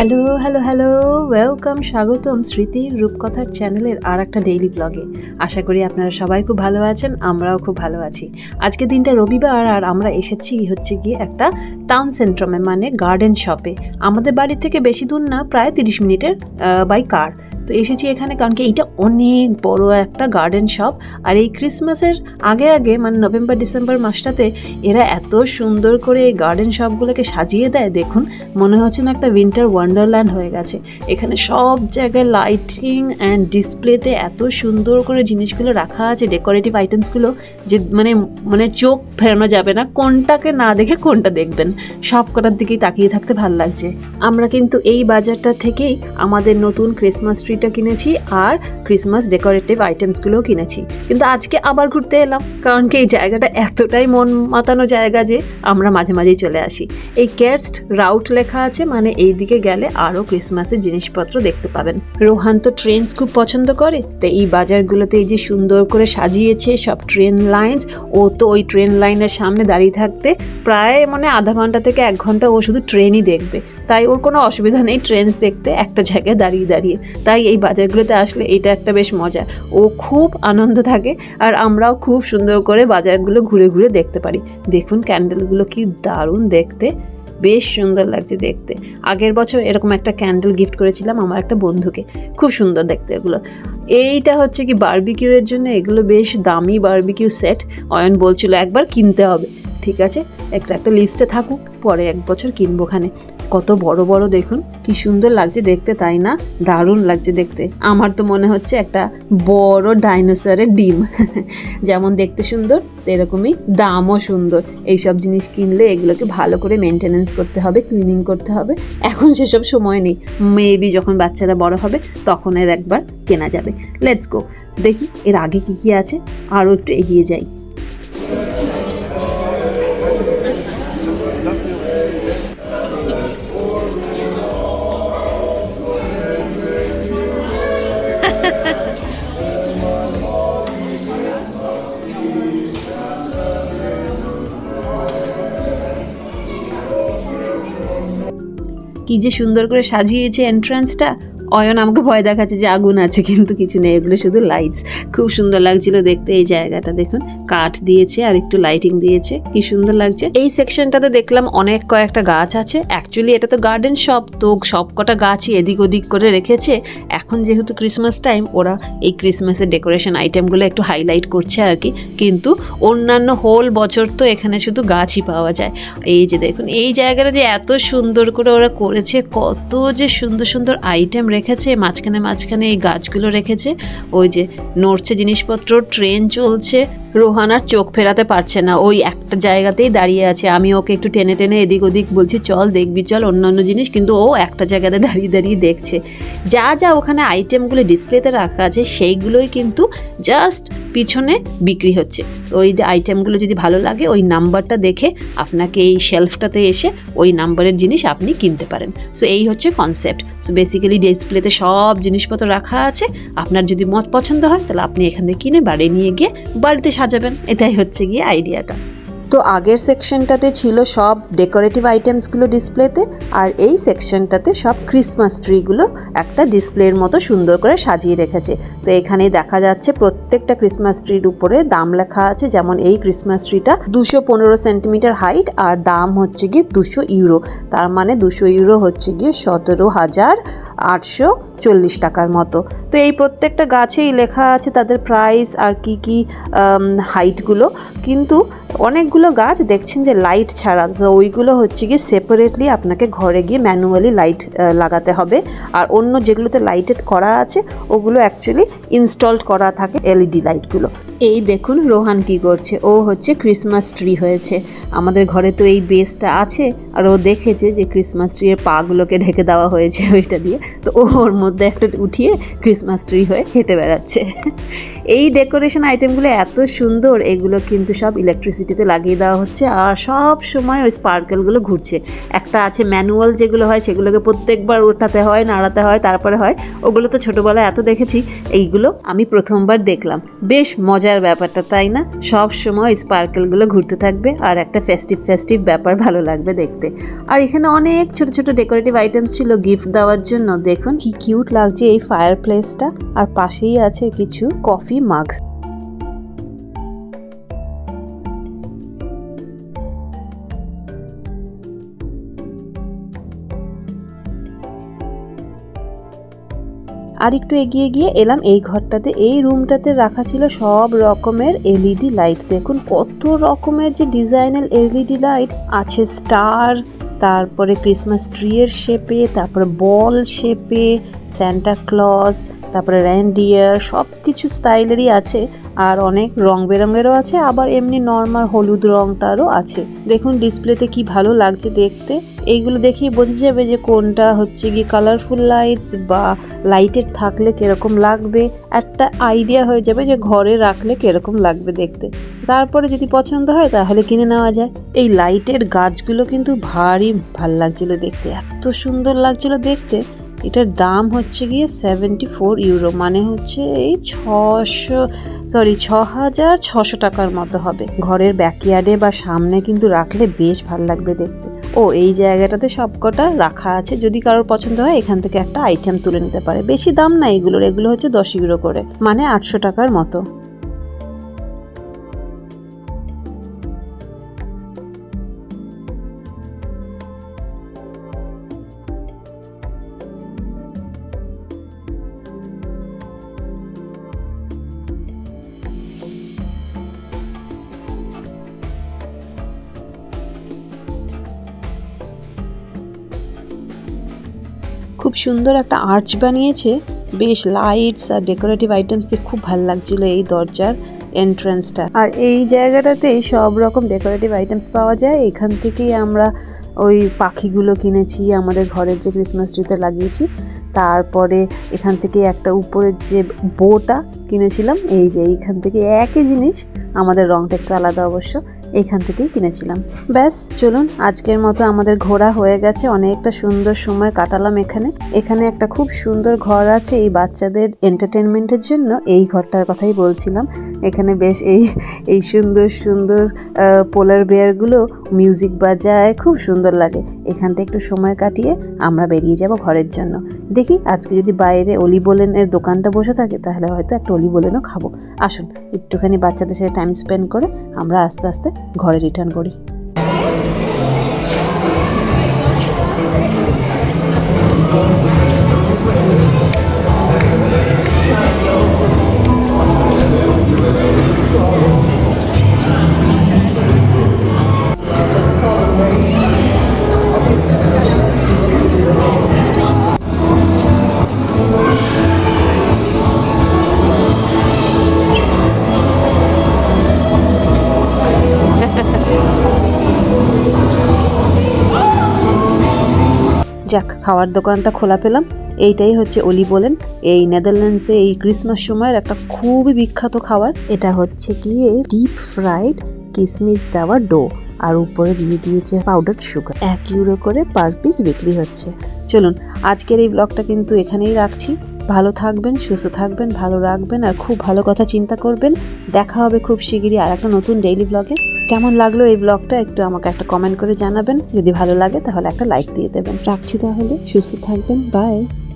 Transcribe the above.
Hello hello hello welcome স্বাগতম স্মৃতির রূপকথার চ্যানেলের আর একটা ডেইলি ব্লগে আশা করি আপনারা সবাই খুব ভালো আছেন, আমরাও খুব ভালো আছি। আজকে দিনটা রবিবার আর আমরা এসেছি হচ্ছে গিয়ে একটা টাউন সেন্ট্রামে মানে গার্ডেন শপে আমাদের বাড়ি থেকে বেশি দূর না, প্রায় তিরিশ মিনিটের বাই কার তো এসেছি এখানে কারণ কি এইটা অনেক বড় একটা গার্ডেন শপ আর এই ক্রিসমাসের আগে আগে মানে নভেম্বর ডিসেম্বর মাসটাতে এরা এত সুন্দর করে এই গার্ডেন শপগুলোকে সাজিয়ে দেয়, দেখুন, মনে হচ্ছে না একটা উইন্টার ওয়ান্ডারল্যান্ড হয়ে গেছে। এখানে সব জায়গায় লাইটিং অ্যান্ড ডিসপ্লেতে এত সুন্দর করে জিনিসগুলো রাখা আছে ডেকোরেটিভ আইটেমসগুলো যে মানে মানে চোখ ফেরানো যাবে না, কোনটাকে না দেখে কোনটা দেখবেন। সব কটার দিকেই তাকিয়ে থাকতে ভালো লাগছে। আমরা কিন্তু এই বাজারটা থেকেই আমাদের নতুন ক্রিসমাস ট্রিটা কিনেছি আর ক্রিসমাস ডেকোরেটিভ আইটেমসগুলোও কিনেছি। কিন্তু আজকে আবার ঘুরতে এলাম, কারণ কি এই জায়গাটা এতটাই মন মাতানো জায়গা যে আমরা মাঝে মাঝেই চলে আসি। এই কেয়ারস্ট রাউট লেখা আছে মানে এই দিকে গেলে আরও ক্রিসমাসের জিনিসপত্র দেখতে পাবেন। রোহান তো ট্রেনস খুব পছন্দ করে, তো এই বাজারগুলোতে এই যে সুন্দর করে সাজিয়েছে সব ট্রেন লাইনস ও তো ওই ট্রেন লাইনের সামনে দাঁড়িয়ে থাকতে প্রায় মানে আধা ঘণ্টা থেকে এক ঘণ্টা ও শুধু ট্রেনই দেখবে। তাই ওর কোনো অসুবিধা নেই ট্রেনস দেখতে একটা জায়গায় দাঁড়িয়ে দাঁড়িয়ে। তাই এই বাজারগুলোতে আসলে এটা একটা বেশ মজা। ও খুব আনন্দ থাকে আর আমরাও খুব সুন্দর করে বাজারগুলো ঘুরে ঘুরে দেখতে পারি। দেখুন ক্যান্ডেলগুলো কি দারুণ দেখতে। বেশ সুন্দর লাগছে দেখতে। আগের বছর এরকম একটা ক্যান্ডেল গিফট করেছিলাম আমার একটা বন্ধুকে। খুব সুন্দর দেখতে এগুলো। এইটা হচ্ছে কি বার্বিকিউয়ের জন্য এগুলো বেশ দামি বারবিকিউ সেট অয়ন বলছিল একবার কিনতে হবে। ঠিক আছে? একটা একটা লিস্টে থাকুক, পরে এক বছর কিনবো কিনবোখানে কত বড় বড় দেখুন, কি সুন্দর লাগছে দেখতে, তাই না? দারুণ লাগছে দেখতে। আমার তো মনে হচ্ছে একটা বড় ডাইনোসরের ডিম। যেমন দেখতে সুন্দর এরকমই দামও সুন্দর। এইসব জিনিস কিনলে এগুলোকে ভালো করে মেনটেনেন্স করতে হবে ক্লিনিং করতে হবে। এখন সেসব সময় নেই। মেবি যখন বাচ্চারা বড় হবে, তখন এর একবার কেনা যাবে। লেটস গো দেখি এর আগে কি কি আছে, আরও একটু এগিয়ে যাই। কি যে সুন্দর করে সাজিয়েছে এন্ট্রান্সটা অয়ন আমাকে ভয় দেখাচ্ছে যে আগুন আছে, কিন্তু কিছু নেই, এগুলো শুধু লাইটস খুব সুন্দর লাগছিল দেখতে এই জায়গাটা, দেখুন। কাঠ দিয়েছে, আর একটু লাইটিং দিয়েছে, কি সুন্দর লাগছে। এই সেকশনটাতে দেখলাম অনেক কয়েকটা গাছ আছে। অ্যাকচুয়ালি এটা তো গার্ডেন শপ তো সব কটা গাছই এদিক ওদিক করে রেখেছে। এখন যেহেতু ক্রিসমাস টাইম ওরা এই ক্রিসমাসের ডেকোরেশন আইটেমগুলো একটু হাইলাইট করছে আর কি। কিন্তু অন্যান্য হোল বছর তো এখানে শুধু গাছই পাওয়া যায়। এই যে দেখুন, এই জায়গাটা যে এত সুন্দর করে ওরা করেছে, কত যে সুন্দর সুন্দর আইটেম রেখেছে মাঝখানে মাঝখানে এই গাছগুলো রেখেছে। ওই যে নড়ছে জিনিসপত্র ট্রেন চলছে। রোহান আর চোখ ফেরাতে পারছে না। ওই একটা জায়গাতেই দাঁড়িয়ে আছে। আমি ওকে একটু টেনে টেনে এদিক ওদিক বলছি, চল দেখবি, চল অন্যান্য জিনিস। কিন্তু ও একটা জায়গাতে দাঁড়িয়ে দাঁড়িয়ে দেখছে। যা যা ওখানে আইটেমগুলো ডিসপ্লেতে রাখা আছে, সেইগুলোই কিন্তু জাস্ট পিছনে বিক্রি হচ্ছে। ওই আইটেমগুলো যদি ভালো লাগে, ওই নাম্বারটা দেখে আপনাকে এই শেলফটাতে এসে ওই নাম্বারের জিনিস আপনি কিনতে পারেন। সো এই হচ্ছে কনসেপ্ট সো বেসিক্যালি ডিসপ্লেতে সব জিনিসপত্র রাখা আছে। আপনার যদি মত পছন্দ হয়, তাহলে আপনি এখান থেকে কিনে বাড়ি নিয়ে গিয়ে বাড়িতে সাজাবেন। এটাই হচ্ছে গিয়ে আইডিয়াটা। তো আগের সেকশনটাতে ছিল সব ডেকোরেটিভ আইটেমসগুলো ডিসপ্লেতে আর এই সেকশনটাতে সব ক্রিসমাস ট্রিগুলো একটা ডিসপ্লের মতো সুন্দর করে সাজিয়ে রেখেছে। তো এখানে দেখা যাচ্ছে প্রত্যেকটা ক্রিসমাস ট্রির উপরে দাম লেখা আছে, যেমন এই ক্রিসমাস ট্রিটা দুশো পনেরো সেন্টিমিটার হাইট আর দাম হচ্ছে গিয়ে দুশো ইউরো তার মানে দুশো ইউরো হচ্ছে গিয়ে সতেরো হাজার আটশো চল্লিশ টাকার মতো। তো এই প্রত্যেকটা গাছেই লেখা আছে তাদের প্রাইস আর কি কি হাইটগুলো কিন্তু অনেকগুলো গাছ দেখছেন যে লাইট ছাড়া, তো ওইগুলো হচ্ছে গিয়ে সেপারেটলি আপনাকে ঘরে গিয়ে ম্যানুয়ালি লাইট লাগাতে হবে। আর অন্য যেগুলোতে লাইটেড করা আছে, ওগুলো অ্যাকচুয়ালি ইনস্টলড করা থাকে এলইডি লাইটগুলো এই দেখুন রোহান কি করছে। ও হচ্ছে ক্রিসমাস ট্রি হয়েছে। আমাদের ঘরে তো এই বেসটা আছে, আর ও দেখেছে যে ক্রিসমাস ট্রি এর পাগুলোকে ঢেকে দেওয়া হয়েছে ওইটা দিয়ে। তো ওর মধ্যে একটা উঠিয়ে ক্রিসমাস ট্রি হয়ে হেঁটে বেড়াচ্ছে। এই ডেকোরেশন আইটেমগুলো এত সুন্দর, এগুলো কিন্তু সব ইলেকট্রিসিটিতে লাগিয়ে দেওয়া হচ্ছে আর সব সময় ওই স্পার্কেলগুলো ঘুরছে। একটা আছে ম্যানুয়াল যেগুলো হয়, সেগুলোকে প্রত্যেকবার ওঠাতে হয়, নাড়াতে হয়, তারপরে হয়। ওগুলো তো ছোটোবেলায় এত দেখেছি, এইগুলো আমি প্রথমবার দেখলাম। বেশ মজার ব্যাপারটা, তাই না? সব সময় স্পার্কেলগুলো ঘুরতে থাকবে আর একটা ফেস্টিভ ফেস্টিভ ব্যাপার ভালো লাগবে দেখতে। আর এখানে অনেক ছোট ছোট ডেকোরেটিভ আইটেমস ছিল গিফট দেওয়ার জন্য। দেখুন, কি কিউট লাগছে এই ফায়ার প্লেসটা আর পাশেই আছে কিছু কফি মাগস আর একটু এগিয়ে গিয়ে এলাম এই ঘরটাতে। এই রুমটাতে রাখা ছিল সব রকমের এলইডি লাইট। দেখুন কত রকমের যে ডিজাইনের এলইডি লাইট। আছে স্টার, তারপরে ক্রিসমাস ট্রি এর শেপে, তারপরে বল শেপে স্যান্টা ক্লজ তারপরে র্যান্ডিয়ার সব কিছু স্টাইলেরই আছে। আর অনেক রং বেরঙেরও আছে, আবার এমনি নর্মাল হলুদ রংটারও আছে। দেখুন ডিসপ্লেতে কি ভালো লাগছে দেখতে। এইগুলো দেখেই বোঝা যাবে যে কোনটা হচ্ছে কি কালারফুল লাইটস বা লাইটের থাকলে কীরকম লাগবে। একটা আইডিয়া হয়ে যাবে যে ঘরে রাখলে কীরকম লাগবে দেখতে। তারপরে যদি পছন্দ হয় তাহলে কিনে নেওয়া যায়। এই লাইটের গাছগুলো কিন্তু ভারী ভালো লাগছিল দেখতে। এত সুন্দর লাগছিল দেখতে। এটার দাম হচ্ছে গিয়ে সেভেন্টি ফোর ইউরো মানে হচ্ছে এই ছশো সরি ছ হাজার ছশো টাকার মতো হবে। ঘরের ব্যাকইয়ার্ডে বা সামনে কিন্তু রাখলে বেশ ভালো লাগবে দেখতে। ও, এই জায়গাটাতে সবকটা রাখা আছে, যদি কারোর পছন্দ হয় এখান থেকে একটা আইটেম তুলে নিতে পারে। বেশি দাম না এগুলোর, এগুলো হচ্ছে দশ ইউরো করে মানে আটশো টাকার মতো। সুন্দর একটা আর্চ বানিয়েছে। বেশ লাইটস আর ডেকোরেটিভ আইটেমস দিয়ে খুব ভালো লাগছিল এই দরজার এন্ট্রান্সটা আর এই জায়গাটাতেই সব রকম ডেকোরেটিভ আইটেমস পাওয়া যায়। এখান থেকেই আমরা ওই পাখিগুলো কিনেছি, আমাদের ঘরের যে ক্রিসমাস ট্রিতে লাগিয়েছি। তারপরে এখান থেকে একটা উপরের যে বোটা কিনেছিলাম, এই যে এইখান থেকে একই জিনিস। আমাদের রংটা একটু আলাদা অবশ্য। এখান থেকেই কিনেছিলাম। ব্যাস, চলুন, আজকের মতো আমাদের ঘোরা হয়ে গেছে। অনেকটা সুন্দর সময় কাটালাম এখানে। এখানে একটা খুব সুন্দর ঘর আছে, এই বাচ্চাদের এন্টারটেনমেন্টের জন্য। এই ঘরটার কথাই বলছিলাম। এখানে বেশ এই এই সুন্দর সুন্দর পোলার বেয়ারগুলো মিউজিক বাজায়, খুব সুন্দর লাগে। এখানটা একটু সময় কাটিয়ে আমরা বেরিয়ে যাব ঘরের জন্য। দেখি আজকে যদি বাইরে অলি বোলেনের দোকানটা বসে থাকে, তাহলে হয়তো একটা অলি বোলেনও খাব। আসুন, একটুখানি বাচ্চাদের সাথে টাইম স্পেন্ড করে আমরা আস্তে আস্তে ঘরে রিটার্ন করি। যাক, খাওয়ার দোকানটা খোলা পেলাম। এইটাই হচ্ছে অলি বলেন। এই নেদারল্যান্ডসে এই ক্রিসমাস সময়ের একটা খুবই বিখ্যাত খাবার। এটা হচ্ছে গিয়ে ডিপ ফ্রাইড কিসমিস দেওয়া ডো আর উপরে দিয়ে দিয়েছে পাউডার সুগার এক ইউরো করে পার পিস বিক্রি হচ্ছে। চলুন, আজকের এই ব্লগটা কিন্তু এখানেই রাখছি। ভালো থাকবেন, সুস্থ থাকবেন, ভালো রাখবেন আর খুব ভালো কথা চিন্তা করবেন। দেখা হবে খুব শিগগিরই আর একটা নতুন ডেইলি ব্লগে কেমন লাগল এই ব্লগটা একটু আমাকে একটা কমেন্ট করে জানাবেন। যদি ভালো লাগে তাহলে একটা লাইক দিয়ে দেবেন। রাখছি তাহলে, সুস্থ থাকবেন বাই